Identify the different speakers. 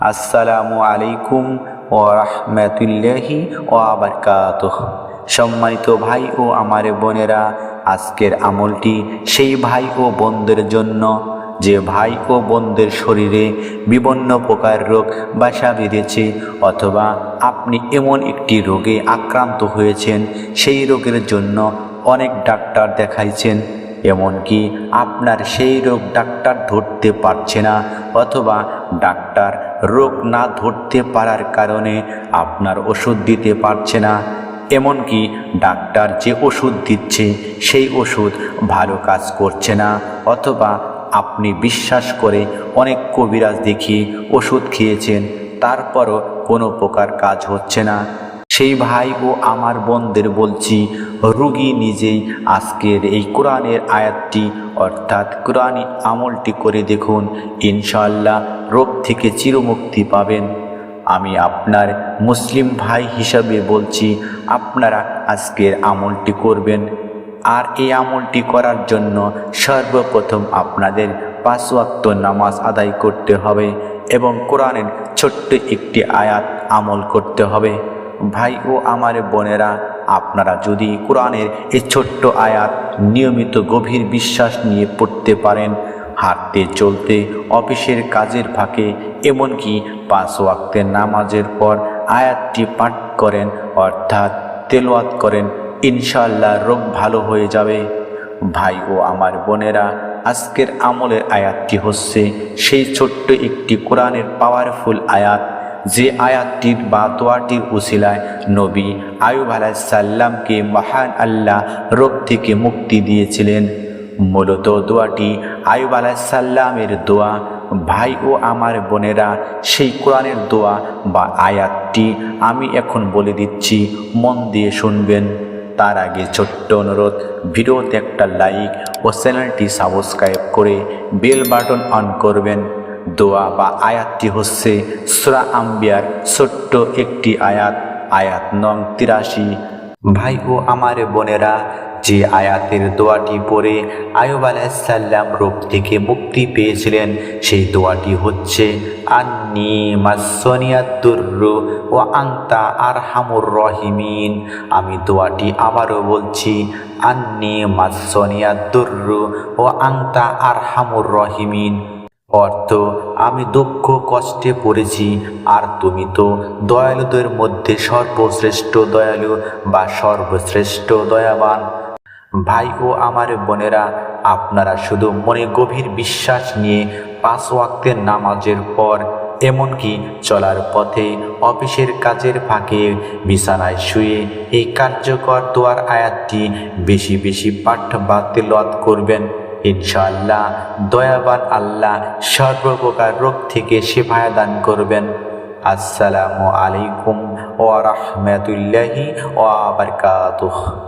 Speaker 1: আসসালামু আলাইকুম ও রহমতুল্লাহি ও আবরকাত সম্মানিত ভাই ও আমার বোনেরা, আজকের আমলটি সেই ভাই ও বোনদের জন্য, যে ভাই ও বোনদের শরীরে বিভিন্ন প্রকার রোগ বাসা বেঁধেছে অথবা আপনি এমন একটি রোগে আক্রান্ত হয়েছেন, সেই রোগের জন্য অনেক ডাক্তার দেখাইছেন। এমনকি আপনার সেই রোগ ডাক্তার ধরতে পারছে না অথবা ডাক্তার রোগ না ধরতে পারার কারণে আপনার ওষুধ দিতে পারছে না। এমনকি ডাক্তার যে ওষুধ দিচ্ছে, সেই ওষুধ ভালো কাজ করছে না। অথবা আপনি বিশ্বাস করে অনেক কবিরাজ দেখিয়ে ওষুধ খেয়েছেন, তারপরও কোনো প্রকার কাজ হচ্ছে না। সেই ভাই ও আমার বোনদের বলছি, রুগী নিজেই আজকের এই কোরআনের আয়াতটি, অর্থাৎ কোরআনি আমলটি করে দেখুন ইনশাল্লাহ রোগ থেকে চিরমুক্তি পাবেন। আমি আপনার মুসলিম ভাই হিসাবে বলছি, আপনারা আজকের আমলটি করবেন। আর এই আমলটি করার জন্য সর্বপ্রথম আপনাদের পাঁচওয়াক্ত নামাজ আদায় করতে হবে এবং কোরআনের ছোট্ট একটি আয়াত আমল করতে হবে। ভাই ও আমার বোনেরা, আপনারা যদি কোরআনের এই ছোট্ট আয়াত নিয়মিত গভীর বিশ্বাস নিয়ে পড়তে পারেন, হাঁটতে চলতে, অফিসের কাজের ফাঁকে, এমনকি পাঁচ ওয়াক্তের নামাজের পর আয়াতটি পাঠ করেন, অর্থাৎ তেলোয়াত করেন ইনশাল্লাহ রোগ ভালো হয়ে যাবে। ভাই ও আমার বোনেরা, আজকের আমলের আয়াতটি হচ্ছে সেই ছোট্ট একটি কোরআনের পাওয়ারফুল আয়াত। যে আয়াতটির বা দোয়াটির উসিলায় নবী আয়ুব আলাইসাল্লামকে মহান আল্লাহ রোগ থেকে মুক্তি দিয়েছিলেন। মূলত দোয়াটি আয়ুব আলাইসাল্লামের দোয়া। ভাই ও আমার বোনেরা, সেই কোরআনের দোয়া বা আয়াতটি আমি এখন বলে দিচ্ছি, মন দিয়ে শুনবেন। তার আগে ছোট্ট অনুরোধ, ভিডিওতে একটা লাইক ও চ্যানেলটি সাবস্ক্রাইব করে বেল বাটন অন করবেন। দোয়া বা আয়াতটি হচ্ছে সুরা আম্বিয়ার ছোট্ট একটি আয়াত আয়াত নং তিরাশি। ভাই ও আমার বোনেরা, যে আয়াতের দোয়াটি পড়ে আয়ুব আলাইসাল্লাম রোগ থেকে মুক্তি পেয়েছিলেন, সেই দোয়াটি হচ্ছে, আন্নি মাসনিয়াতুর্রু ও আংতা আর হামুর রহিমিন। আমি দোয়াটি আবারও বলছি, আন্নি মাসনিয়াতুর্রু ও আংতা আর হামুর রহিমিন। অর্থ, আমি দুঃখ কষ্টে পড়েছি, আর তুমি তো দয়ালুদের মধ্যে সর্বশ্রেষ্ঠ দয়ালু বা সর্বশ্রেষ্ঠ দয়াবান। ভাই ও আমার বোনেরা, আপনারা শুধু মনে গভীর বিশ্বাস নিয়ে পাঁচ ওয়াক্তের নামাজের পর, এমনকি চলার পথে অফিসের কাজের ফাঁকে বিছানায় শুয়ে এই কার্যকর দোয়ার আয়াতটি বেশি বেশি পাঠ বা তেলাওয়াত করবেন। ইনশাআল্লাহ। দয়াবান আল্লাহ সর্বপ্রকার রোগ থেকে সেভায় দান করবেন। আসসালামু আলাইকুম ওয়া রাহমাতুল্লাহি ওয়া বারাকাতুহু।